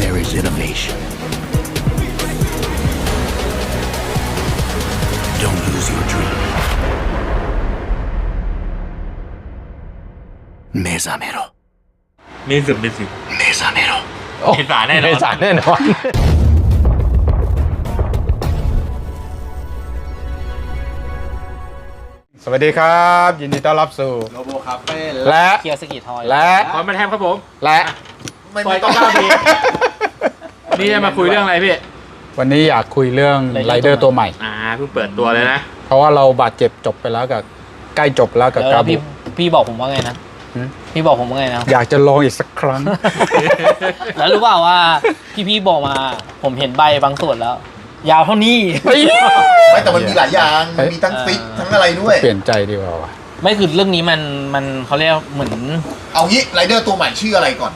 there is innovation. Don't lose your dream. Mesamero. มีสิบมีสิบ Mesamero. เมษาแน่นอน เมษาแน่นอน สวัสดีครับ ยินดีต้อนรับสู่ โลโบคาเฟ่และ เคียวสกิทอยและขอมาแทมครับผมและ ไม่ปล่อยไม่ต้องเก้า ทีนี่จะมาคุยเรื่องอะไรพี่ วันนี้อยากคุยเรื่องไรเดอร์ตัวใหม่ อ่าเพิ่งเปิดตัวเลยนะ เพราะว่าเราบาดเจ็บจบไปแล้วกับใกล้จบแล้วกับเออกาบุพี่พี่บอกผมว่าไงนะหืมพี่บอกผมว่าไงนะ อยากจะลองอีกสักครั้ง แล้วรู้เปล่าว่าพี่พี่บอกมา ผมเห็นใบบางส่วนแล้ว ยาวเท่านี้ ไม่แต่มันมีหลายอย่างมันมีทั้งฟิกทั้งอะไรด้วย เปลี่ยนใจดีกว่าว่ะไม่คือเรื่องนี้มันมันเขาเรียกเหมือน เอางี้ไรเดอร์ตัวใหม่ชื่ออะไรก่อน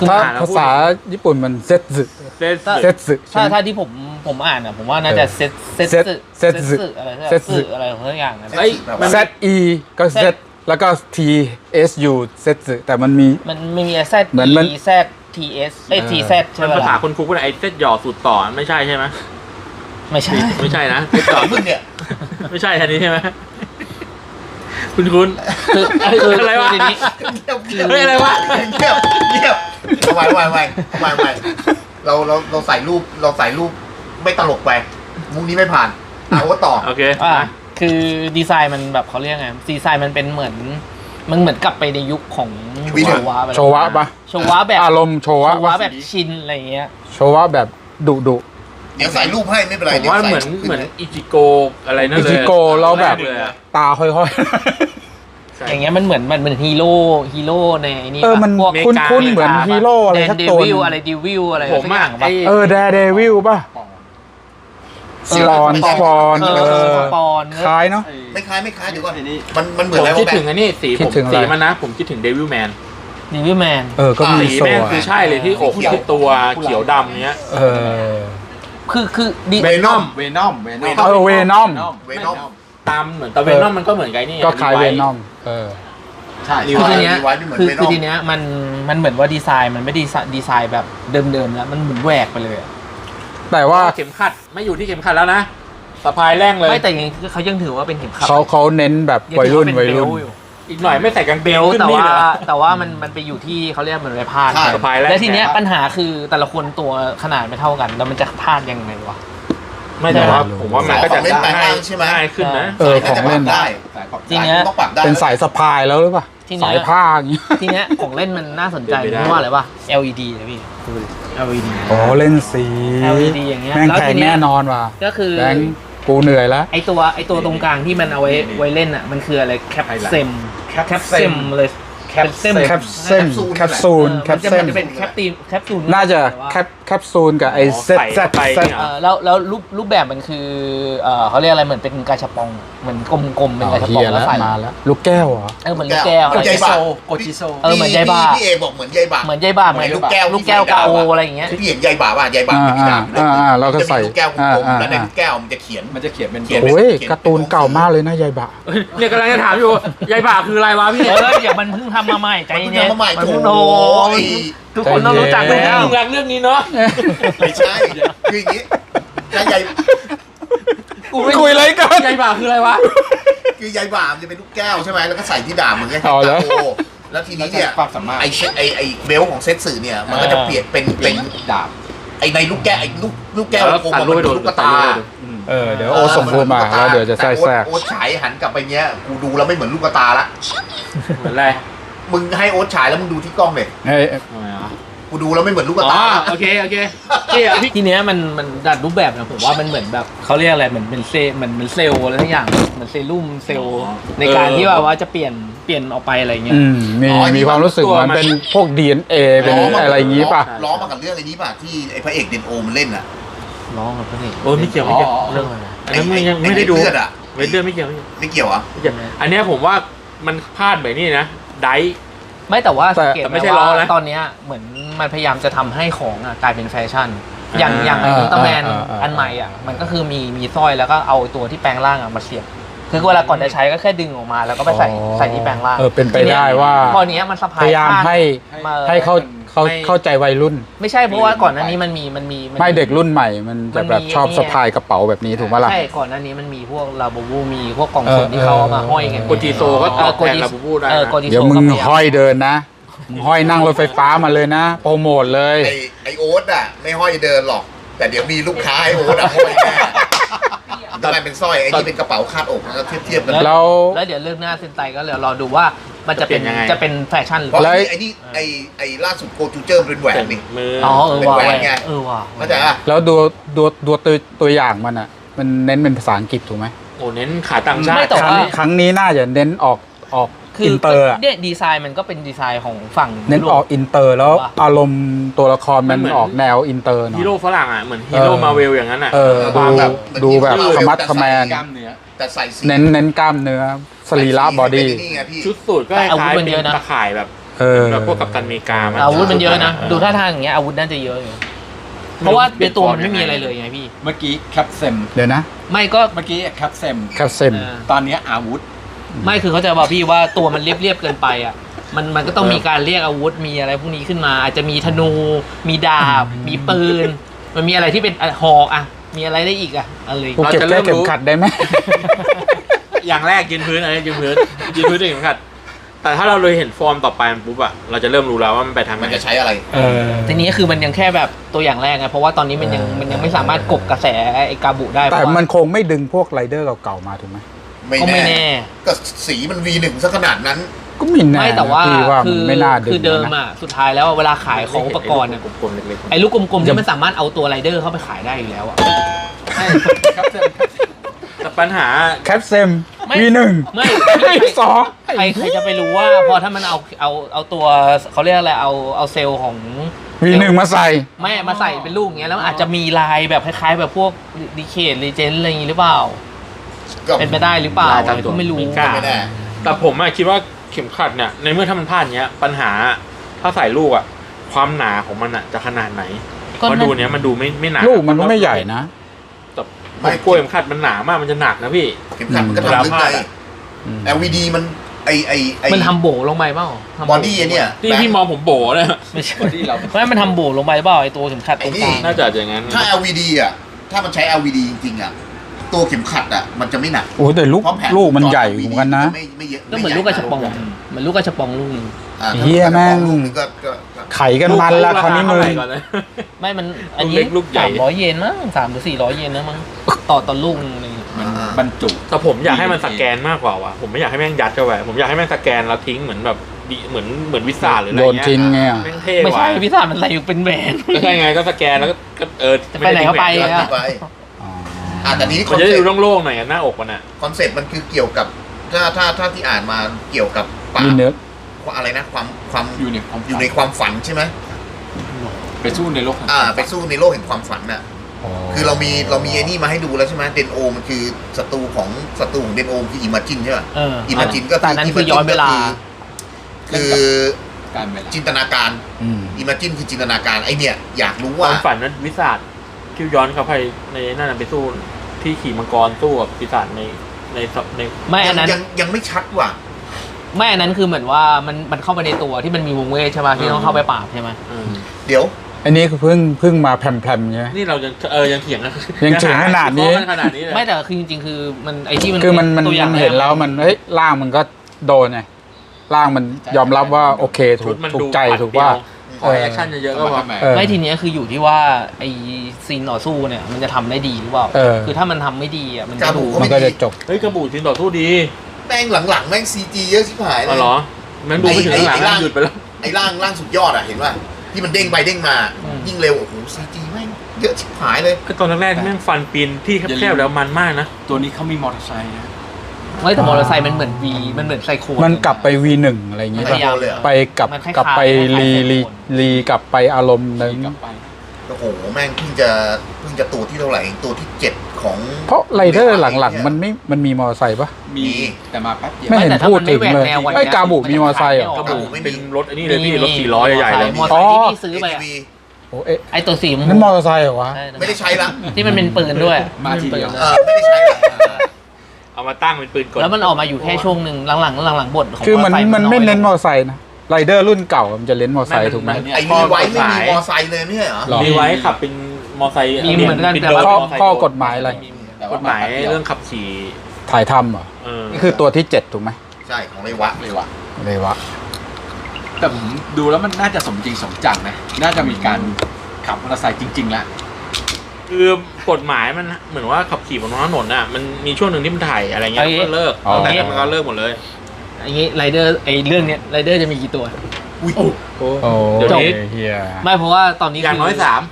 คือถ้าอ่านแล้วภาษาญี่ปุ่นมันเซตสึเซนเซตสึถ้าใช่ไหม ถ้าที่ผมผมอ่านอะผมว่าน่าจะเออเซตเซตเซตสึเซตสึสึอะไรเซตสึ สึอะไรของทุกอย่างนะ เอ้ย Z E ก็ Z แล้วก็ T S U เซตสึแต่มันมี มันไม่มีแซดเหมือนมัน แซดทีเอสเอ้ยเออทีแซดใช่มันไหมภาษาล่ะคนคุกว่าไอ้เซตหยอสูตรต่อไม่ใช่ใช่ไหมไม่ใช่ไม่ใช่นะเซตต่อมึงเนี่ยไม่ใช่ทันนี้ใช่ไหมคุณคุณ คือคืออะไรวะทีนี้ เงียบเฮ้ยอะไรวะ เงียบเงียบ เอาไว้ไว้ไว้เอาไว้ไว้เราเราเราใส่รูปเราใส่รูปไม่ตลกไปมุกนี้ไม่ผ่านเอาว่าต่อ โอเคอ่าอะคือดีไซน์มันแบบเขาเรียกไงดีไซน์มันเป็นเหมือน มันเหมือนกลับไปในยุคของวิโชดีโอวะไปแล้วโชวะปะ โชวะแบบอารมณ์โชวะโชวะปะแบบชินอะไรอย่างเงี้ย โชวะแบบดุดุ เดี๋ยวใส่รูปให้ไม่เป็นไรผมดี๋ยว่าใส่เหมือนขึ้เหมือนให้อิจิโกอะไรนั่นอิเลยจิโกเราแบบเลยอะตาค่อยใช่ อย่างเงี้ยมันเหมือนมันเหมือนฮีโร่ฮีโร่ในนี่ๆเออมันพวกเมคุ้นกาคุ้นๆเหมือนฮีโร่อะไรแดนสักเดตัววิลหนึ่งอะไรดิวิลอะไรผมสักออะย่างปะไอ้เออแดเดวิลป่ะสปอนสปอนเอเอออสปอนคล้ายเนาะไม่คล้ายไม่คล้ายเดี๋ยวก่อนมันมันเหมืผอนมอะไรคิดวะถึงอันนี้สีคิผดมถึงอะไรสีมันนะ ผมคิดถึงเดวิลแมนดิวิลแมนเออก็มีสีโซ่แม่งอะคือใช่เลยที่อกที่ตัวเขียวดำเนี้ย เออคือคือดิเวนอมเวนอมเวนอมเออเวนอมเวนอมตามเหมือนแต่เวนอมมันก็เหมือนไงนี่ก็คล้ายเวนอม เออ ใช่รีคือไวทีซ์เนี้ยรีไวซ์ไม่เหมือนคือเวนคืออมทีเนี้ยมันมันเหมือนว่าดีไซน์มันไม่ดีไซน์ดีไซน์แบบเดิมๆแล้ว มันเหมือนแหวกไปเลยอะแต่ว่าเข็มขัดไม่อยู่ที่เข็มขัดแล้วนะสะพายแร่งเลย ไม่แต่ยังเขายังถือว่าเป็นเข็มขัดเขาเขาเน้นแบบงวัยถือรุ่นเป็วัยรุ่นเบลต์อยู่อีกหน่อยไม่ใส่กางเกเบงลต์ขึ้นแต่นี่ว่าเลยเหรอแต่ว่ามันมันไปอยู่ที่เขาเรียกเหมือนไปพาดใช่ สะพายแร่งแล้วทีเนี้ยไงปัญหาคือแต่ละคนตัวขนาดไม่เท่ากัน แล้วมันจะพาดยังไงวะ ไม่แต่ว่าไม่รู้ผมว่ามันก็จะของเล่นแปลงง่ายร่างใช่ไหมง่ายขึ้นนะเออของเล่นได้สายขอบจริงนะต้องปรับได้เป็นสายสะพายแล้วหรือเปล่าทีเนี้ยสายผ้าอย่างงี้ทีเนี้ยของเล่นมันน่าสนใจเป็นไปได้เพราะว่าอะไรวะ LED นะพี่ดูดิ LED โอ้เล่นสี LED อย่างเงี้ยแม่งแล้วแพทีงเนี้ยแน่นอนว่ะก็คือแบงค์กูเหนื่อยแล้วไอตัวไอตัวตรงกลางที่มันเอาไว้ไว้เล่นอะมันคืออะไรแคปเซมแคปเซมเลย แคปเซมแคปเซมแคปซูลแคมันปจะเซมันมจะเป็นแคปตีแคปซูลน่าจะแคปแคปซูลกับไอ้อ๋อเซ็ตใส่เซ็ตเข้าไปเซ็ตเนี่ยเออแล้วแล้วรูปรูปแบบมันคือเออเขาเรียกอะไรเหมือนเป็นกาชาปองเหมือนกลมๆเป็นกาชาเฮีปองยแล้แล้ววใส่มาแล้วลูกแก้วเหรอเออเหมือนลูกแก้วเหมือนใยเหบาโกจิโซเออเหมือนใยบาพี่พี่เอบอกเหมือนใยบามือนใยบ้าเหมือนลูกแก้วลูกแก้วกาโออะไรอย่างเงี้ยพี่เห็นใยบาป่ะใยบาเป็นที่ดาบอ่าอ่าอ่าแล้วก็ใส่จะมีลูกแก้วกลมอ่าๆแล้วในอ่าลูกแก้วมันจะเขียนมันจะเขียนเป็นเขียนโอ้ยการ์ตูนเก่ามากเลยนะยายบะเฮ้ยเนี่ยกำลังจะถามอยู่ยายบ่าคืออะไรวะพี่เอออย่ามันเพิ่งทำมาใหม่ใจมันเย็เพิ่งนทำมาใหม่มันโถเพิ่งโดนทุกคนต้องรู้จักใจเย็นแล้วมึงรักเรื่องนี้เนาะไม่ใช่ คืออย่างนี้ถ้าใยกูไม่คุยอะไรกันยายบ่าคืออะไรวะ คือใยบามันจะเป็นลูกแก้วใช่ไหมแล้วก็ใส่ที่ดาบเหมือนกับเอาแล้ว โอแล้วทีนี้เนี่ย ความสามารถไอเชไอไอเบลของเซตสื่อเนี่ย มันก็จะเปลี่ยนเป็นเป็นดาบไอในลูกแก้วไอลูกลูกแก้วเออโกงตัดมันรูปให้เป็นดูลูกตาตัดรูปให้ดูเออเดี๋ยวโอส่งรูปมาแล้วเดี๋ยวจะแทรกแทรกโอ๊ตฉายหันกลับไปเงี้ย กูดูแล้วไม่เหมือนลูกตาละ เหมือนอะไร มึงให้โอ๊ตฉายแล้วมึงดูที่กล้องเลยเฮ้ยทำไมอะกูดูแล้วไม่เหมือนลูกอ๋อตา โอเคโอเคพี่อะพี่ทีเนี้ยมันมันดัดรูปแบบนะผมว่ามันเหมือนแบบเขาเรียกอะไรเหมือนเป็นเซเหมือนเหมือนเซลล์อะไรทั้งอย่างเหมือนเซรุ่มเซลล์ในการที่ว่าว่าจะเปลี่ยนเปลี่ยนออกไปอะไรเงี้ย อืมมีมีความรู้สึกเหมันเป็นพวก DNA เป็นอะไรอย่างงี้ป่ะ ล้อมากับเรื่องไอ้นี้ป่ะที่ไอ้พระเอกเดนโอมันเล่นอะร้องกับเพื่อนโอ้ยไม่เกี่ยวไม่เกี่ยวเรื่องอะไรอันนั้นไม่ยังไม่ได้ดูเลือดอะไม่เดือดไม่เกี่ยวไม่เกี่ยวไม่เกี่ยวอะ ไม่เกี่ยวอันเนี้ยผมว่ามันพลาดแบบนี้นะ ไดฟ์ไม่แต่ว่าแต่สังเกตแต่ไหไม่มใช่ล้อว่านะตอนเนี้ยเหมือนมันพยายามจะทำให้ของอะกลายเป็นแฟชั่น อย่างอ่าอย่างไอ้อุลตร้าแมนอ่าอ่า อันใหม่อะมันก็คือมีมีสร้อยแล้วก็เอาตัวที่แปลงร่างอะมาเสียบคือเวลาก่อนจะใช้ก็แค่ดึงออกมา แล้วก็ไปใส่อ๋อใส่ที่แปลงร่างเออเป็นไปได้ว่า พอเนี้ยมันสะพาพยยายามข้งให้ มาให้เข้า เขาไม่ เข้าใจวัยรุ่น ไม่ใช่เพราะว่าก่อนหน้านี้มันมีมันมีน ไม่เด็กรุ่นใหม่ มันจะแบบมันมีชอบไอ้นี่สะพายกระเป๋าแบบนี้ถูกไหมล่ะ ใช่ก่อนหน้านี้มันมีพวกลาบูบูมีพวกกล่องเออสุ่มที่เขาเอามาเออห้อยกันโกจิโซก็ตอบแทนลาบูบูได้เออนะโกจิโซเดี๋ยวมึงก็พาาห้อยเดินนะมึงห้อยนั่งรถไฟฟ้ามาเลยนะ โปรโมทเลย ไอไอโอ๊ตอะ ไม่ห้อยเดินหรอก แต่เดี๋ยวมีลูกค้าไอโอ๊ตอะห้อยแน่ ทำไมเป็นสร้อยไอ้นี่เป็นกระเป๋าคาดอกแล้วก็เทียบเทียบๆกัน แล้ว แล้วเดี๋ยวเรื่องหน้าเซนไตก็เดี๋ยวรอดูว่ามันจะเป็นจะเปลี่ยนยังไง จะเป็นแฟชั่นหรือเพราะเปล่าแล้ว ไอ้นี่ไอ้ไอ้ล่าสุดโกจูเจอร์มันเป็นแหวนนี่ มืออ๋อเออว่ะเป็นแหวนไง เออว่ะเข้าใจป่ะ แล้วดูดูดูตัวตัวอย่างมันอะ มันเน้นเป็นภาษาอังกฤษถูกไหมโอ้เน้นขายต่างชาไม่ติแต่ครั้งว่า ครั้งนี้น่าจะเน้นออกออก คืออินเตอร์อะ เนี่ยดีไซน์มันก็เป็นดีไซน์ของฝั่งเน้นออกอินเตอร์แล้วว่าอารมณ์ตัวละครมันออกแนวอินเตอร์หน่อฮีย โร่ฝรั่งอะ เหมือนฮีโร่เออ มาเวลอย่างนั้นอะ เออคดูวามแบบดูแบบขมัดขแมนกล้ามเนื้อแต่ใส่สีเน้นเน้นกล้ามเนื้อสรีระบอดี้เป็นนี่ไงพี่ชุดสูทก็คล้ายๆเป็นตะข่ายแบบเออ แบบพวกกัปตันอเมริกามันอาวุธมันเยอะนะเออดูท่าทางอย่างเงี้ยอาวุธน่าจะเยอะอยู่เพราะว่าในตัวมันไม่มีอะไรเลยไงพี่ เมื่อกี้แคปเซมเดี๋ยวนะไม่ก็ เมื่อกี้แคปเซมแคปเซม เออตอนเนี้ยอาวุธ ไม่คือเขาใจะบอกพี่ว่าตัวมันเรียบๆเกินไปอะ มันมันก็ต้องมีการเรียกอาวุธมีอะไรพวกนี้ขึ้นมา อาจจะมีธนู มีดาบ มีปืน มันมีอะไรที่เป็นอะหอกอะ มีอะไรได้อีกอะอะไรกูเก็บแค่เข็มขัดได้ไหมอย่างแรกยืนพื้นอะไรยืนพื้นยืนพื้นด้วยเข็มขัดแต่ถ้าเราเลยเห็นฟอร์มต่อไปมันปุ๊บอะเราจะเริ่มรู้แล้วว่ามันไปทางไหนมันจะใช้อะไรเออทีนี้คือมันยังแค่แบบตัวอย่างแรกไงเพราะว่าตอนนี้มันยังมันยังไม่สามารถกบกระแสไอ้กาบุได้เพแต่ราะว่ามันคงไม่ดึงพวกไรเดอร์เก่าๆมาถูกไหม ไม่ก็ไม่แน่ แน่ ก็สีมัน V1 ซะขนาดนั้น ก็ไม่แน่ไม่แต่ว่าพี่ว่าคืมันอไม่น่าดึงคือเดิมนะ อะสุดท้ายแล้วเวลาขายของอุปกรณ์อะกลมๆเล็กๆไอ้ลูกกลมๆนี่มันสามารถเอาตัวไรเดอร์เข้าไปขายได้อยู่แล้วอะแคปเซมแต่ปัญหา แคปเซมไม่วีหนึ่งไม่สองใครใครจะไปรู้ว่าพอถ้ามันเอาเอาเอาตัวเขาเรียกอะไรเอาเอาเซลล์ของวีหนึ่งมาใส่ไม่มาใส่เป็นลูกอย่างเงี้ยแล้วมันอาจจะมีลายแบบคล้ายๆ แบบพวกดีเคทรีเจนอะไรอย่างงี้หรือเปล่า ก็เป็นไปได้หรือเปล่าลายอะตามไรตัวก็ไม่รู้มีกล้า ไม่แน่แต่ผมอะคิดว่าเข็มขัดเนี่ยในเมื่อถ้ามันพลาดเนี้ยปัญหาถ้าใส่ลูกอะความหนาของมันอะจะขนาดไหนก็เพราะนั่น ดูเนี้ยมันดูไม่ไม่หนาลูกมันก็ไม่ใหญ่นะ แต่ผมกลัวเข็มขัดมันหนามากมันจะหนักนะพี่ เข็มขัดมันก็เวลาทำลึกพลาไงดอะอืม LED มันไอไอไอมันทำโบลงไปเปล่าทำโบอดี้เนี่ยนี่พี่มองผมโบเนี่ยไม่ใช่บอดี้เราไม่มันทำโบลงไปเปล่าไอ้ตัวเข็มขัดตรงกลางน่าจะอย่างนั้นถ้า LED อะ ถ้ามันใช้ LED จริงๆอะ ตัวเข็มขัดอะมันจะไม่หนักโอ้แต่ลูกเพราะแผ่นลูกมันใหญ่ LED เหมือนกันนะไม่ไม่เยอะก็เหมือนลูกกระชับปองอะเหมือนลูกกระชับปองลูกหนึงอ่าเหี้ยแม่ง ลูกนึงก็ก็ก็ไขกันมันละคราวนี้มึงลูกเท่าไหร่ก่อนนะ ไม่มันอันนี้ลูกเล็กลูกใหญ่ สามร้อยเยนมั้งสามหรือสี่ร้อยเยนนะมั้งต่อต่อลูกหนึงอะไรอย่างเงี้ยมันบรรจุ แต่ผมอยากให้มันสแกนมากกว่าว่ะผมไม่อยากให้แม่งยัดเข้าไปผมอยากให้แม่งสแกนแล้วทิ้งเหมือนแบบดิเหมือนเหมือนวิสาหรืออะไรโยนเงี้ยทิ้งไงอะแม่งเท่ไม่ว่ะใช่พิซซ่ามันใส่อยู่เป็นแหวน ก็ใช่ไงก็สแกนแล้วก็ก็เออจะไปไหนก็ไป ม่ด้ทิ้งแหวนอะไป อ๋ออ่าแต่นี้คมัอนนจะได้เซ็ดูปต์โล่งๆหน่อยอะหน้าอกมันอะคอนเซ็ปต์มันคือเกี่ยวกับ ถ้าถ้าถ้าที่อ่านมาเกี่ยวกับปรามีบเนื้ออะไรนะความความอยู่ในความอยู่ในความฝันใช่ไหมไปสู้ในโลกแห่งอ่าความไปสู้ในโลกแห่งความฝันน่ะ คือเรามีเรามีไอ้นี่มาให้ดูแล้วใช่ไหมเดนโอมันคือศัตรูของศัตรูของเดนโอคืออิมาจินใช่ป่ะเอออิมาจินก็แต่นั้นคือย้อนเวลา คือการเวลาจินตนาการอืม อิมาจินคือจินตนาการไอเนี่ยอยากรู้คว่าวามฝันนั้นวิสา คิวย้อนเข้าไปในนั่นนะไปสู้ที่ขี่มังกรสู้กับปีศาจในในในไม่อันนั้นยังยังไม่ชัดว่ะ ไม่อันนั้นคือเหมือนว่ามันมันเข้าไปในตัวที่มันมีวงเวทใช่ป่ะที่ต้องเข้าไปปราบใช่ไหมอืมเดี๋ยว อันนี้คือเพิ่งเพิ่งมาแพรมๆใช่ไหม นี่เรายังเออยังเถียงกันยังเถียงขนาดนี้ ขนาดนี้เลยไม่แต่คือจริงๆ คือมันไอ้ที่มันคือมันมันตัวอย่ามังนเห็นแล้วมันเฮ้ยร่างมันก็โดนไงร่างมันยอมรับว่าโอเคถูชุกดมันถูดูกใจปัดถูกว่าเดียว ขอแอคชั่นเยอะๆก็พอ เออ ไม่ทีเนี้ยคืออยู่ที่ว่าไอ้ซีนต่อสู้เนี่ยมันจะทำได้ดีหรือเปล่า เออ คือถ้ามันทำไม่ดีอะมันกาจะบุดูก็มันก็จะจบ เฮ้ยกระบูชินต่อสู้ดีแม่งหลังๆแม่งซีจีเยอะชิบหายเลอ๋อย เหรอแมันดูไปถึงข้างหลังไอ้ไอ้หยุดไปแล้ว ไอ้ร่างร่างสุดยอดอะเห็นป่ะที่มันเด้งไปเด้งมายิ่งเร็วโอ้โหซีจีแม่งเยอะชิบหายเลยคือตอนแรกๆที่แม่งฟันปีนที่แคบๆแล้วมันมากนะ ตัวนี้เขามีมอเตอร์ไซค์นะ ไม่แต่มอเตอร์ไซค์มันเหมือนวีมันเหมือนไซโคลมันกลับไป V1 อะไรอย่างงี้พป่ะยายามเลยเหรอ ไปกลับมันคล้ายๆกลับไปคล้ายๆรีไซโคลรีรีกลับไปอารมณ์นึงกลับไปโอ้โหแม่งเพิ่งจะเพิ่งจะตัวที่เท่าไหร่ตัวที่เจ็ดของเพราะไรเดอร์หลังๆ มันไม่มันมีมอเตอร์ไซค์ปะ มีมีแต่มาแป๊บเดียวไม่เห็นแต่ถ้าพูดมันไม่ถึงเลยแหวกแนววันไอ้ยเนี้ยกาบุมีมอเตอร์ไซค์เหรอมันกจะระขายไม่ออกบูเป็นรถอันนี้เลยพี่รถสี่ล้อใหญ่ๆเลย มอเตอร์ไซค์ที่พี่ซื้อไปอะ ATV โอ้เอ๊ะไอ้ตัวสีม่วงนั่นมอเตอร์ไซค์เหรอวะ ใช่ไม่ได้ใช้ละที่มันเป็นปืนด้วยมาทีเดียว เออไม่ได้ใช้ละ เอามาตั้งเป็นปืนกลแล้วมันออกมาอยู่แค่ช่วงหนึ่งหลังๆหลังๆบทของคือมันอเตร์ไซค์มันไม่อยเน้นมอเตอร์ไซค์นะไรเดอร์รุ่นเก่ามันจะเลนส์มอไซค์ถูกไหมไอ้มีไว้ไม่มีมอไซค์เลยเนี่ยเหรอหรอมีไว้ขับเป็นมอไซค์มีเหมือนกันป็แต่ว่ารถข้อมไซค์ข้อกฎหมายอะไรแต่กฎหมายเรื่องขับขี่ถ่ายทำเหรอเออนี่คือตัวที่เจ็ดถูกไหมใช่ของเลยวะเลยวะเลยวะแต่ผมดูแล้วมันน่าจะสมจริงสมจังนะ น่าจะมีการขับมอเตอร์ไซค์จริงๆแล้ว คือกฎหมายมันเหมือนว่าขับขี่บนท้องถนนน่ะมันมีช่วงหนึ่งที่มันถ่ายอะไรเงี้ยไอ้ก็เลิกอ๋อตั้งแต่นั้นมันก็เลิกหมดเลย อย่างงี้ไรเดอร์ไอ้เรื่องเนี้ยไรเดอร์จะมีกี่ตัวอุ้ยโอ้เดี๋ยวนี้เฮียไม่เพราะว่าตอนนี้อย่างน้อยคืสาม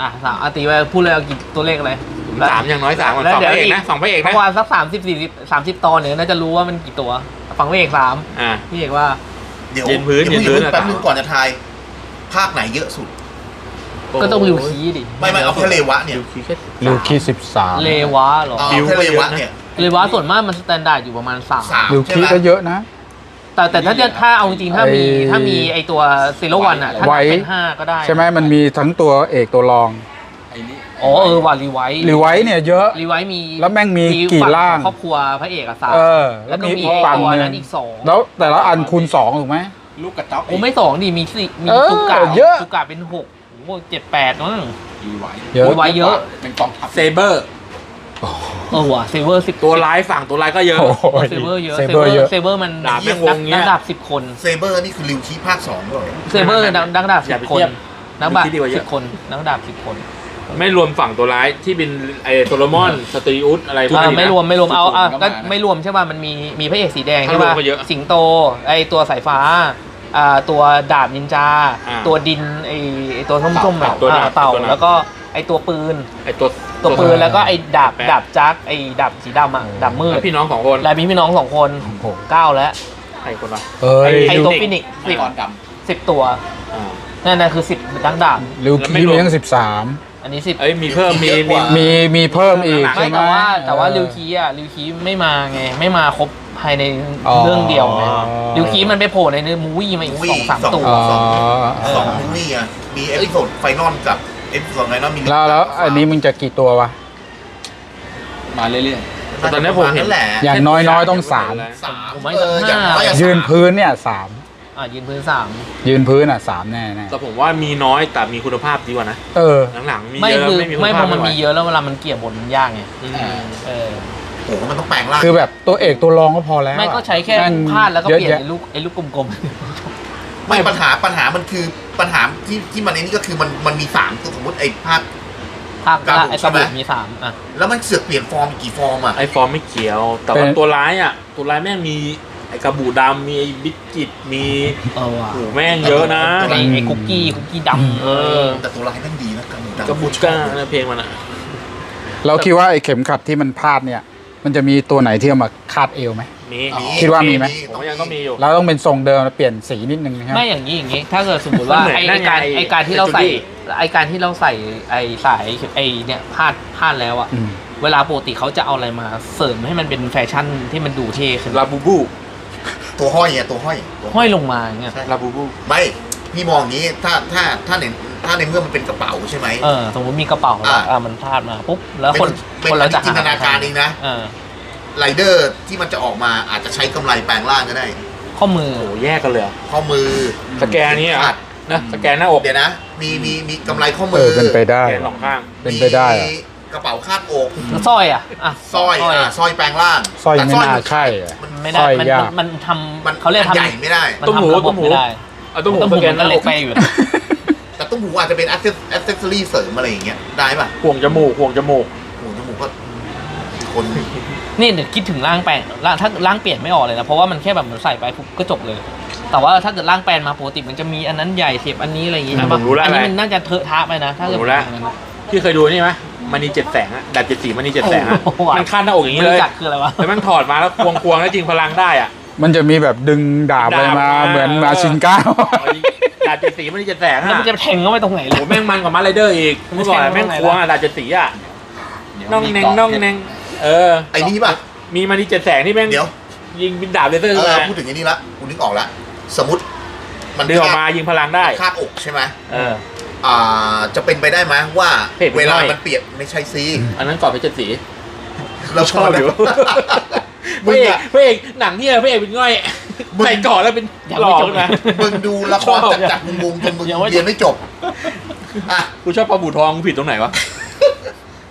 อะสามอาตีไว้พูดเลยเอากี่ตัวเลขอะไร สามอย่างน้อยสามก่อนแล้วสองเดี๋พยวระเอกอีกนะสองพระเอกปนะระมาณสักสามสิบสี่สิบสามสิบตอนเนี่ยน่าจะรู้ว่ามันกี่ตัว ฟังพี่เอกสามอ่า พี่เอกว่า เดี๋ยวยืนพื้นเดี๋ยวยืนพื้นเดี๋ยวแป๊บนึงอะก่อนจะทาย ภาคไหนเยอะสุด ก็ต้องริวคีดิไม่ไม่เอาแค่เลวะเนี่ยริวคีแค่ลูคีสิบสามเลวะเหรอเอาริวแค่ก็เลเยอะวะนะเนี่ยเลวะส่วนมากมันสแตนดาร์ดอยู่ประมาณสามสามลูใช่คีไหมก็เยอะนะ แต่แต่ถ้าจะถ้าเอาจริงๆถ้ามีไอ้ ถ้ามีไอตัวซีโร่วันอะถ้าไว้นับเป็นห้าก็ได้ใช่ไหมมันมีทั้งตัวเอกตัวรองไอ้นี่อ๋อเออว่ารีไวท์หรือไว้เนี่ยเยอะ รีไวท์มีแล้วแม่งมีฝั่กี่ร่าง ครอบครัวพระเอกอะสามเออ แล้แล้ววก็มีมีอีไอกฝั่งตัวหนึ่นั้นงอีกสองแล้วแต่ละอันคูณสองถูกไหม ลูกกระต๊อบโอ้ไม่สองดิมีสี่มีเออจุกกะเยอะ จุกกะเป็นหก โอ้โหเจ็ดแปดมั้งอีไว้เยอะ ไว้เยอะ เป็นกองทัพเซเบอร์ เออว่ะเซเวอร์สิบตัวร้ายฝั่งตัวร้ายก็เยอะ โอ้โหเซเวอร์เยอะเซเซเบเวออร์เยอะร์เซเวอร์มันดาบแม่งวงเงี้ย นักดาบสิบคนเซเบอร์นี่คือริวคีภาคสองด้วยเซเวอร์นักนักดาบอสิย่าบไปคนเทียบนักดาบคิดดีกว่าเยสิอะบคนนักดาบสิบคนไม่รวมฝั่งตัวร้ายที่เป็นไอ้โซโลมอน สตรีอุสอะไรพวกอ่านี้นะ ไม่รวมไม่รวมเอาอะก็ก็มานะไม่รวมใช่ป่ะมันมีมีพระเอกสีแดงถ้าใช่รวมป่ะก็เยอะ สิงโตไอตัวสายฟ้า อ่าตัวดาบนินจา อ่าตัวดินไอไอตัวส้มๆแบบตัวดาบอ่าเต่าตัวดาบ แล้วก็ไอตัวปืน ไอ้ตัว ตัวปืนแล้วก็ไอดาบแปะ ดาบจักไอดาบสีดำอะดาบมืดแล้วพี่น้องสองคนแล้วมีพี่น้องสองคนโอ้โห เก้าแล้วใครคนละเอ้ยไอฟิตัวนิกซ์ฟินิกซ์สิบก่อนดสิบตัวอ่า นั่นน่ะคือสิบดังดาบลูแล้วไม่คีรวม มีตั้งสิบสามอันนี้สิบเอ้ยมีเพิ่มมีมี มีมีเพิ่มอีกหลังๆไม่ใช่ไหมแต่ว่าแต่ว่าเออริวคีอะริวคีไม่มาไงไม่มาครบ ภายในอ๋อเรื่องเดียวไงอ๋อริวคีมันไปโผล่ในเนื้อมูวี่มาอีกสองสามตัวอ๋อสองมูวี่อะมีเอพิโซดไฟนอลกับเอพิโซดไฟนอลมีแล้วแล้วอันนี้มึงจะกี่ตัววะำมาเรื่อยแต่ตอนนี้ผมเห็นนั่นแหละอย่างน้อยๆต้องสามสามผมไม่เออสักอย่างห้าน้อยอะยืนสามพื้นเนี่ยสามอะยืนพื้นสามยืนพื้นอะสามแน่แน่แต่ผมว่ามีน้อยแต่มีคุณภาพดีกว่านะเออหลังๆมีไม่เยอะคือไม่มีคุณไม่พภาอพมันไหวมีเยอะแล้วเวลามันเกลี่ยบทมันยากไงอืมเออ โอ้โหมันต้องแปลงร่างคือแบบตัวเอกตัวรองก็พอแล้วไม่ก็ใช้แค่ม่งพลาดแล้วก็ยอะเปลี่ยนแะไอ้ลูกไอ้ลูกกลมไม่ปัญหาปัญหามันคือปัญหาที่ที่มันไอ้นี่ก็คือมันมันมีสามตัวสมมติไอ้ภาคๆภาคกระบุกไอ้กระบุกใช่ไหมมีสามอะแล้วมันเสือกเปลี่ยนฟอร์มอีกกี่ฟอร์มอะไอ้ฟอร์มไม่เกี่ยว แต่ว่าตัวร้ายอะ ตัวร้ายแม่งมีไอ้กระบูดำมีไอ้บิสกิตมีเออว่ะโอ้โหแม่งเยอะนะไอ้ไอ้คุกกี้คุกกี้ดำเออแต่ตัวร้ายแม่งดีนะกระบุกดำกระบูก้านะเพลงมันอะเราคิดว่าไอ้เข็มขัดที่มันพลาดเนี่ย มันจะมีตัวไหนที่เอามาคาดเอวไหม มีคิดว่ามีไหม ผมว่ายังต้องมีอยู่แล้วต้องเป็นทรงเดิมแล้วเปลี่ยนสีนิดนึงนะครับ ไม่อย่างนี้อย่างนี้ ถ้าเกิดสมมติว่ามันเหมือนไอ้นั่ไอ้นไงการไอ้การที่เราใส่ไอ้จูดี้ไอ้การที่เราใส่ไอ้สายไอ้เนี่ยพาดพาดแล้วอะอืม เวลาปกติเขาจะเอาอะไรมาเสริมให้มันเป็นแฟชั่นที่มันดูเท่ขึ้นลาบูบูตัวห้อยอะตัวห้อยตัวห้อยลงมาอย่างเงี้ย ใช่ลาบูบูไม่พี่มองอย่างนี้ถ้าถ้าถ้าใน ถ้าในเมื่อมันเป็นกระเป๋าใช่ไหม เออสมมติมีกระเป๋าอ่าอ่ามันพาดมาปุ๊บแล้วคนเป็นคนเราจะจินตนาการเองนะเออไรเดอร์ที่มันจะออกมาอาจจะใช้กำไรแปลงร่างก็ได้ ข้อมือ โอ้โหแยกกันเลยเหรอข้อมือสแกนนี่อะขาดนะสแกนหน้าอกเดี๋ยวนะ มีมีมีกำไรข้อเอมืออเป็นไปได้สแกนสองข้างเป็นไปได้อะ มีกระเป๋าคาดอกแล้วสร้อยอะอะสร้อยอะสร้อยแปลงร่างสร้อยแต่ไม่น่ามันใช่อะ มันไม่ได้สร้อยมันยาก มันมันทมันำเขาเรียกอันทำใหญ่ไม่ได้ มันตุ้มหูทำระบบตุ้มหูไม่ได้เอาตุ้มหูตุ้มสหูแกนมันหก็น้าเล็อกกไปอยู่นะ แต่ตุ้มหูอาจจะเป็นอัซเซอรี่เสริมอะไรอย่างเงี้ยได้ป่ะห่วงจมูกห่วงจมูกโอ้โหจมูกก็คนนี่เดี๋ยวคิดถึงร่างแปลงร่างถ้าร่างเปลี่ยนไม่ออกเลยนะ เพราะว่ามันแค่แบบเหมือนใส่ไปปุ๊บก็จบเลย แต่ว่าถ้าเกิดร่างแปลนมาปกติมันจะมีอันนั้นใหญ่เสียบอันนี้อะไรอย่างงี้ใช่ปะผมรู้แล้วอันนี้อะไรมันน่าจะเทอะทะไปนะ ถ้าเกิดผมรู้แล้วเป็นอย่างนั้นนะพี่เคยดูนี่ไหมมันนีเจ็ดแสงอะดับเจ็ดสีมันนีเจ็ดแสงอะโอ้โห มันคันหน้าอกอย่างนี้ไม่เลยรู้จักคืออะไรวะ แล้วมันถอดมาแล้วควงควงๆแล้วจริงพลังได้อะ มันจะมีแบบดึงดาบอะไรมาดาบมา เหมือนมาชินก้า ดาบเจ็ดสีมันนีเจ็ดแสงแล้วอะมันจะแทงเข้าไปตรงไหนโอ้ล่ะ โหแม่งมันกว่ามาร์ไรเดอร์อีกเมื่อก่อนอะแม่งควงอะดาบเจ็ดสีอะเดี๋ยวน่องมีเน่งกาะน่องเน่งเออ ไอ้นี่ป่ะ มีมันนีเจ็ดแสงที่แม่งเดี๋ยว ยิงบินดาบเลเซอร์เอขึ้นอมาพูดถึงไอ้นี่ละกูนึกออกละ สมมติ มันดึงออกมายิงพลังได้ คาดอกใช่ไหมเออ อ่า จะเป็นไปได้ไหมว่า เพจมันเวลาน้อย มันเปลี่ยนไม่ใช่ซี อันนั้นก่อนเพชรเจ็ดสี เราชอบอยู่ มึพระงเอกอะพระเอกหนังเนี่ยพระเอกเป็นง่อยมึง ใส่ก่อนแล้วเป็นยังหไม่ลอกจบนะมึงดูละครจากจากวงวงจนมึงยังไม่เรียนไม่จบอะกูชอบปลาบูทองกูผิดตรงไหนวะ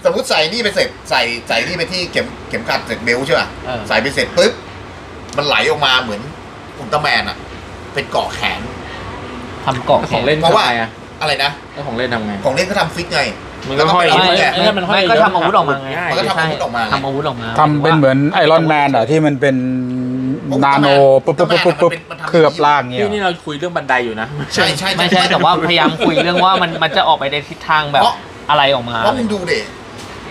สมมติใส่นี่ไปเสร็จใส่ใส่นี่ไปที่เข็มเข็มขัดเสร็จเบลต์ใช่ป่ะเออ ใส่ไปเสร็จปุ๊บมันไหลออกมาเหมือนอุลตร้าแมนอะเป็นเกาะแขน ทำเกาะแล้วแขของนเล่นเพราะว่า ทำไงอะอะไรนะ แล้วของเล่นทำไงของเล่นก็ทำฟิกไง มันก็ห้อยแล้วก็ไปไม่เอาไม่แล้วมันห้อยไม่ก็ทำอาวุธออกมาไงง่ายมันก็ทำอาวุธออกมาไงทำอาวุธออกมาทำเป็นเหมือนไอรอนแมนอะที่มันเป็นนาโนปุ๊บปุ๊บปุ๊บปุ๊บปุ๊บเคลือบล่างเงี้ยนี่นี่เราคุยเรื่องบันไดอยู่นะใช่ใช่ไม่ใช่แต่ว่าพยายามคุยเรื่องว่ามันมันจะออกไปในทิศทางแบบเพราะอะไรออกมาเพราะมึงดูเด็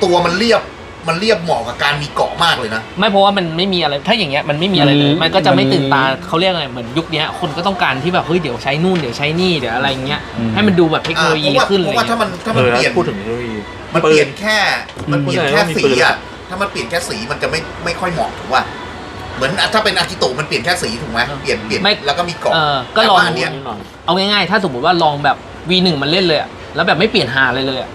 ตัวมันเรียบ มันเรียบเหมาะกับการมีเกาะมากเลยนะ ไม่เพราะว่ามันไม่มีอะไรถ้าอย่างเงี้ยมันไม่มีอะไรเลยมันมันก็จะไม่มันตื่นตาเขาเรียกอะไรเหมือนยุคเนี้ยคนก็ต้องการที่แบบเฮ้ยเดี๋ยวใช้นู่นเดี๋ยวใช้นี่เดี๋ยวอะไรเงี้ยอืมให้มันดูแบบเทคโนโลยีอ่าเพราะว่าขึ้นเพเลยราะว่าถ้ามันถ้าเอมันอเปลี่ยนพูดถึงเทคโนโลยีมันเปลี่ยนแค่มันเปลี่ยนแค่อืมสีอะถ้ามันเปลี่ยนแค่สีมันจะไม่ไม่ค่อยเหมาะถูกป่ะเหมือนถ้าเป็นอากิโตะมันเปลี่ยนแค่สีถูกไหมเปลี่ยนเปลี่ยนไม่แล้วก็มีเกาะเออก็ลองแต่ว่าอันเนี้ยเอาง่ายๆ ถ้าสมมติว่าลองแบบ V1 มันเล่นเลยอะแล้วแบบไม่เปลี่ยนหาเลยเลยอะ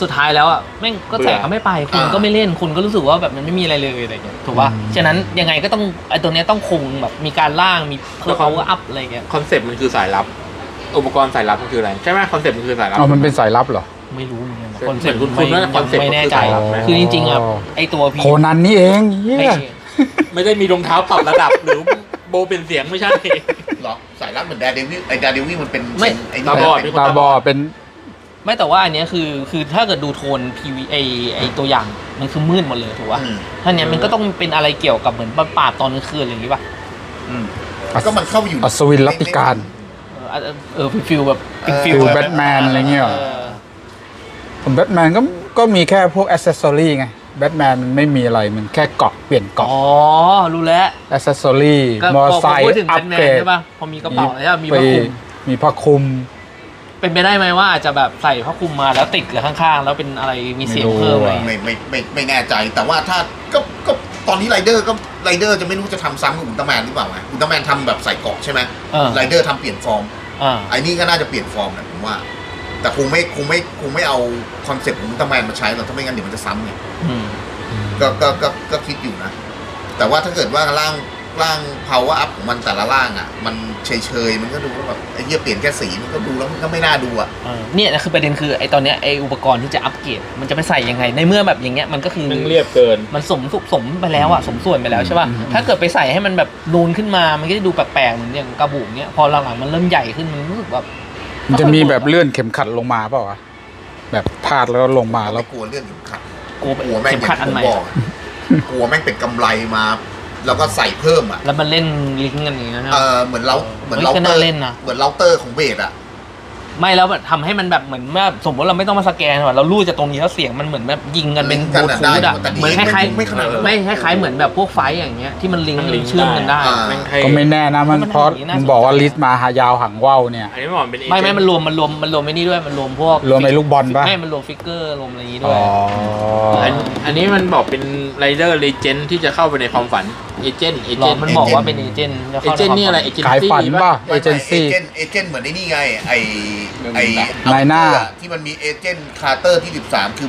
สุดท้ายแล้วอะแม่งก็แตกก็ไม่ไปคุณก็ไม่เล่นคุณก็รู้สึกว่าแบบมันไม่มีอะไรเลยอะไรเงี้ยถูกป่ะฉะนั้นยังไงก็ต้องไอ้ตัวเนี้ยต้องคงแบบมีการล่างมีเพิ่ม power up อะไรเงี้ยคอนเซ็ปต์มันคือสายลับ อุปกรณ์สายลับมันคืออะไรใช่ไหมคอนเซ็ปต์มันคือสายลับ เอามันเป็นสายลับเหรอ ไม่รู้เหมือนกันใช่คอนเซ็ปต์เหมือนคุไม่ณๆน่าจะคอนเซ็ปต์ไม่แน่ใจก็คือสายลับไหม คือจริงๆอะอ๋อไอตัวพีโคนันนี่เองเหี้ไม่ยไม่ได้มีรองเท้าปรับระดับ หรือโบเป็นเสียงไม่ใช่เหรอสายลับเหมือนแดร์เดวิลไอ้แดร์เดวิลมันเป็นไม่ไอ้ตาบอด เป็นตาบอดเป็น ไม่แต่ว่าอันเนี้ยคือคือถ้าเกิดดูโทน PV ไอไอตัวอย่างมันคือมืดหมดเลยถูกป่ะอืมถ้าเนี้ยมันก็ต้องเป็นอะไรเกี่ยวกับเหมือนปราบตอนกลางคืนอะไรอย่างงี้ป่ะอืมก็มันเข้าไปอยู่อัศวินรัตติการ เอออาจจะเออฟิลแบบเป็นเออฟิฟิลลแบทแมนอะไรเงี้ยเหรอ ผมแบทแมนก็ก็มีแค่พวกอ c เซสซอรี่ไงแบทแมนมันไม่มีอะไรมันแค่เกาะเปลี่ยนเกาะอ๋อรู้แล้วอ c เซสซอรี่ก็มอพอไซพูดค์ถึงอัแบปทแมเกรนดใช่ป่ะพอมีกระเป๋าแล้วมีผ้าคลุม มีผ้าคลุม เป็นไปได้ไหมว่าอาจจะแบบใส่ผ้าคลุมมาแล้วติดกับข้างๆ แล้วเป็นอะไรมีเสียงไม่รู้เพิ่มอะไรอะไม่ไม่ไม่ไม่แน่ใจ แต่ว่าถ้าก็ก็ตอนนี้ไรเดอร์ก็ไรเดอร์จะไม่รู้จะทำซ้ำกับอุลตร้าแมนหรือเปล่าไงอุลตร้าแมนทำแบบใส่เกาะใช่ไหมเออ ไรเดอร์ทำเปลี่ยนฟอร์ม อ่า ไอ้นี่ก็น่าจะเปลี่ยนฟอร์มนะผมว่า แต่คงไม่คงไม่คงไม่เอาคอนเซ็ปต์ของอุลตร้าแมนมาใช้หรอกถ้าไม่งั้นเดี๋ยวมันจะซ้ำไงอืม ก็ก็ก็ก็คิดอยู่นะ แต่ว่าถ้าเกิดว่าร่าง ร่าง power up ของมันแต่ละร่างอะ มันเฉยเฉยๆมันก็ดูแล้วแบบไอ้เหี้ยเปลี่ยนแค่สีมันก็ดูแล้วมันก็ไม่น่าดูอะ เออเนี่ยนะคือประเด็นคือไอตอนเนี้ยไออุปกรณ์ที่จะอัปเกรดมันจะไปใส่ยังไง ในเมื่อแบบอย่างเงี้ยมันก็คือ มันเรียบเกิน มันสมสุสมไปแล้วอะสมส่วนไปแล้วใช่ป่ะ ถ้าเกิดไปใส่ให้มันแบบนูนขึ้นมา มันก็จะดูแปลกๆเหมือนอย่างกระบุกเนี้ย พอหลังๆมันเริ่มใหญ่ขึ้น มันรู้สึกแบบมันจะมีแบบเลื่อนเข็มขัดลงมาเปล่าวะแบบพาดแล้วลงมาแล้วไม่กลัวเรื่องเข็มขัดกลัวกลัวแม่งเข็มอย่างขัดอันที่ใหผม่มบอกกลัวแม่งเป็นกำไรมา แล้วก็ใส่เพิ่มอะ แล้วมันเล่นลิงก์กันอย่างเงี้ยนะ เออเหมือนเราเหมือนเฮ้ยเราก็เตอน่าร์เล่นนะ เหมือนเราเตอร์ของเบสอะ ไม่แล้วแบบทำให้มันแบบเหมือนว่าสมมติเราไม่ต้องมาสแกนว่ะเราลู่จากตรงนี้แล้วเสียงมันเหมือนแบบยิงกันเป็นลิงก์บกันลูอะทูธได้อะแต่นี่เหมือนคล้ายไม่ขนาดนั้นๆไม่คล้ายๆเหมือนแบบพวกไฟท์อย่างเงี้ยที่มันลิงก์มันลิงก์ เชื่อมกันได้ได้แม่งเท่ก็ไม่แน่นะมันมันเพราะอย่างนี้น่าสนใจ มันบอกว่าลิสต์มาหายาวหางว่าวเนี่ย อันนี้มันบอกเป็นไม่ไม่มันรวมมันรวมมันรวมไม่นี่ด้วยมันรวมพวกรวมไอ้ลูกบอลปะ ไม่มันรวมฟิกเกอร์รวมอะไรอย่างงี้ด้อ๋วย ออันอันนี้มันบอกเป็นไรเดอร์เลเจนที่จะเข้าไปในความฝัน เอเจนต์เอหรเจอนต์มันบอกว่าเป็นเอเจนต์แล้วเอข้าเจนต์นี่อะไรเอเจนขายซี่ฝันป่ะเอไม่เจนซี่ เอเจนต์เอเจนต์เหมือนไอ้นี่ไง ไอไอนายหน้า ที่มันมีเอเจนต์คาร์เตอร์ที่ 13 คือ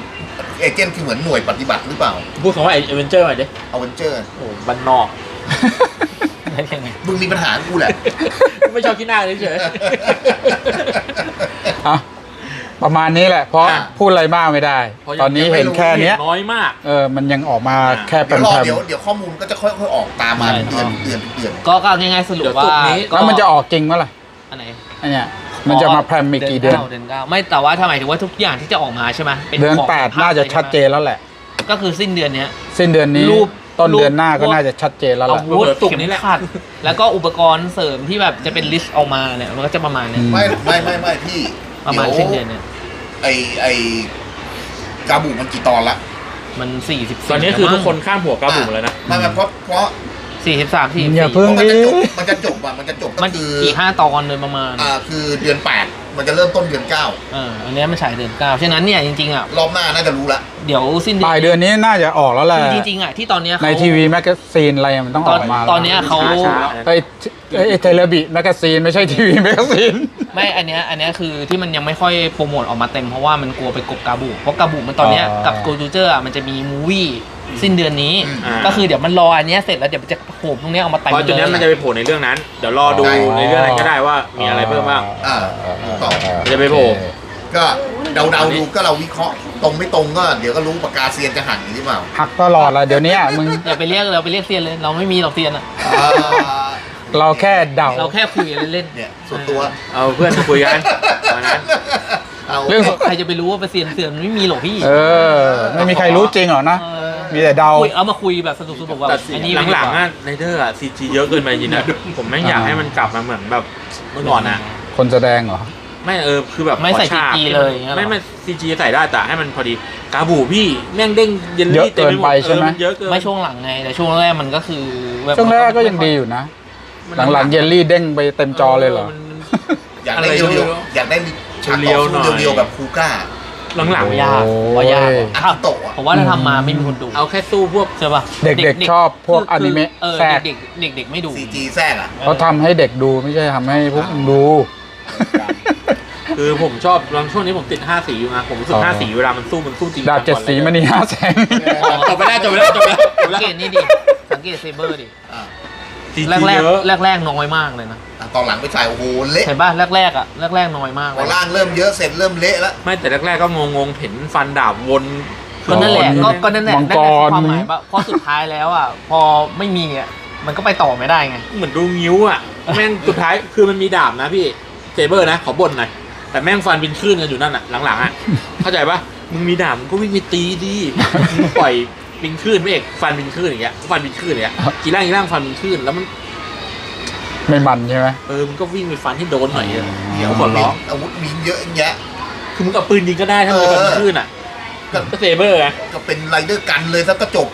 เอเจนต์คือเหมือนหน่วยปฏิบัติหรือเปล่าพูดคำว่าเอเวนเจอร์หน่อยดิอเวนเจอร์โอ้บ้านนอกแล้วยังไงมึงมีปัญหากูแหละไม่ชอบขี้หน้าเฉยอะ ประมาณนี้แหละ เพราะอะ พูดอะไรมากไม่ได้ๆพราะตอนนี้ยังไม่เห็นรู้แค่เนี้ยน้อยมาก เออมันยังออกมาแค่เดี๋แผ่ยวรอมเดี๋ยวเดี๋ยวข้อมูลก็จะค่อยๆออกตามมาใช่เดือนเดือนเดือน ก็ก็ง่ายๆสรุปเดี๋ยวว่าศุกร์นี้ๆแล้วมันจะออกจริงเมื่อไหร่อันไหนไอเนี่ยมันจะมาแพรมอีกกี่เดือนเดือนเก้าไม่แต่ว่าถ้าหมายถึงว่าทุกอย่างที่จะออกมาใช่ไหมป็เดือนของแปดภคน่าจะชัดเจนแล้วแหละ ก็คือสิ้นเดือนเนี้ย สิ้นเดือนนี้รูปต้นเดือนหน้ารูปก็น่าจะชัดเจนแล้วแหอาละวุธเผื่อศุกร์เข็มนี้แหละ ขัด แล้วก็อุปกรณ์เสริมที่แบบจะเป็นลิสต์ออกมาเนี่ยมันก็จะประมาณเนี้ยอืมไม่ไม่ไม่ไม่พี่ประมาณดี๋ยวสิ้นเดือนเนี่ย ไอไอกาบูมันกี่ตอนละมันสี่สิบตอนนี้คือทุกคนข้ามหัวกระบุ่มแล้วนะไม่ไม่เพราะเพราะสี่สิบสามสี่อย่าเพเพิ่งราะมันดิจะจบมันจะจบอะมันจะจบก็มันคืออีกห้าตอนเลยประมาณ อ่าคือเดือนแปด มันจะเริ่มต้นเดือนเก้าเอออันเนี้ยมันฉายเดือนเก้าฉะนั้นเนี่ยจริงๆอะรอบหน้าน่าจะรู้ละ เดี๋ยวสิ้นปลายเดือนนี้น่าจะออกแล้วแหละคือจริงๆอะที่ตอนเนี้ยในเขาทีวีแมกกาซีนอะไรมันต้องตอออนกมาตอนเนี้ยเขา ช้าไอ้ไอ้ไอ้เทเลบิแมกกาซีนไม่ใช่ทีวีแมกกาซีน ไม่ อันเนี้ย อันเนี้ยคือที่มันยังไม่ค่อยโปรโมทออกมาเต็มเพราะว่ามันกลัวไปกบกาบู เพราะกาบูมันตอนเนี้ยอ๋อ กับโกจูเจอร์มันจะมีมูวี่ สิ้นเดือนนี้ อ่า ก็คือเดี๋ยวมันรออันเนี้ยเสร็จแล้วเดี๋ยวมันจะโผล่พวกเนี้ยเอามาเต็มเพราะจุดนี้มันจะไปโผล่ในเรื่องนั้น เดี๋ยวรอดูในเรื่องนั้นก็ได้ว่ามีอะไรเพิ่มบ้าง อ่าต่อมันจะไปโผล่ ก็เดาๆดูก็เราวิเคราะห์ตรงไม่ตรงก็เดี๋ยวก็รู้ปากกาเซียนจะหันหรือเปล่าหักตลอดละเดี๋ยวนี้มึงอย่าไปเรียกเราไปเรียกเซียนเลยเราไม่มีหรอกเซียนอะอ่าเราแค่เดา เราแค่คุยกันเล่นเนี่ยส่วนตัวเอาเพื่อนคุยกันตอนนั้น เอา เรื่อง ๆใครจะไปรู้ว่าเป็นเซียนเซียนมันไม่มีหรอกพี่เออ ไม่มีใครรู้จริงหรอกนะ เออ มีแต่เดา คุยเอามาคุยแบบสนุกๆแบบแต่อันนี้หลังๆอะในเดอร์อะซีจีเยอะเกินไปจริงนะผมไม่งอยากให้มันกลับมาเหมือนแบบเมื่อก่อนอะ คนแสดงเหรอ ไม่เออคือแบบไม่ใส่ขอฉาก CG เลยอย่างเงี้ยหรอ ไม่ไม่ซีจีใส่ได้แต่ให้มันพอดีกาบูพี่แม่งเด้งเยลเยลี่อะเกินไปใช่ไหม เออเยอะเกินไม่ช่วงหลังไง แต่ช่วงแรกมันก็คือแบบช่วงแรกก็ยังดีอยู่นะหลังๆเยลลี่เด้งไปเต็มจอเลยเหรอ มัน อยากได้อะไรเรียวเร็วๆอยากได้ฉากเรีต่อยวๆหน่สู้อย เรียวๆแบบคูก้า หลังว่ายากโอ้ยว่ายากอาถ้ากิโตะอะ ผมว่าถ้าทำมาไม่มีคนดูๆเอาแค่สู้พวกใช่ป่ะเด็กๆชอบพวกอนิเมะเออแทรก เด็กๆเด็กๆไม่ดูซีจีแทรกอะ เขาทำให้เด็กดูไม่ใช่ทำให้พวกมึงดู คือผมชอบตอนช่วงนี้ผมติด5สีอยู่นะผมรู้สึกอ๋อ5สีเวลามันสู้มันสู้จริงดาบเจ็ดสีมณีห้าแสงอ๋อจบไปแล้วจบไปแล้วจบไปแล้วจบไปสัแล้วงเกตนี่ดิสังเกตเซเบอร์ดิ อ่าซีแรจีกแรกเยอะ แรกแรกๆน้อยมากเลยนะอะตอนหลังไปใส่โอ้โหเละเห็นป่ะแรกแรกๆอะแรกแรกๆน้อยมากพเลอยล่างเริ่มเยอะเสร็จเริ่มเละแล้ว ไม่แต่แรกๆก็งงๆเห็นฟันดาบวนก็นั่นแหละก่ก็อนก็นั่นแหละมังนั่นกแหละร คือความหมายว่าพอสุดท้ายแล้วอะพอไม่มีอะมันก็ไปต่อไม่ได้ไง เหมือนดูงิ้วอะแม่งสุดท้ายคือมันมีดาบนะพี่เซเบอร์นะขอบ่นหน่อยแต่แม่งฟันเป็นคลื่นกันอยู่นั่นอะหลังๆอะเข้าใจปะมึงมีดาบมึงก็วิ่งไปตีดิมึงปล่อย เป็นคลื่นไม่เอกฟันเป็นคลื่นอย่างเงี้ยฟันเป็นคลื่นอย่างเงี้ยกีร่างกีร่างฟันเป็นคลื่นแล้วมันไม่มันใช่ไหมเออมึงก็วิ่งไปฟันให้โดนหน่อยเออเดี๋ยวขอร้องอาวุธมีเยอะแยะคือมึงเอาปืนยิงก็ได้ถ้ามึงฟันเป็นคลื่นอะก็ก็เซเบอร์ไงก็เป็นไรเดอร์กันเลยซะก็จบ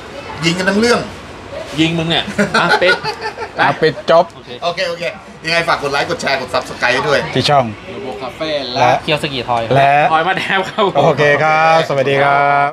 ยิงกันทั้งเรื่อง ยิงมึงเนี่ยอะเป็ดไปอะปิดจบโอเคโอเคโอเคยังไงฝากกดไลค์กดแชร์กดซับสไครต์ด้วยที่ช่องโลโบคาเฟ่และและเคียวสกีทอยและคอยมาแดมครับผมโอเคครับ สวัสดีครับ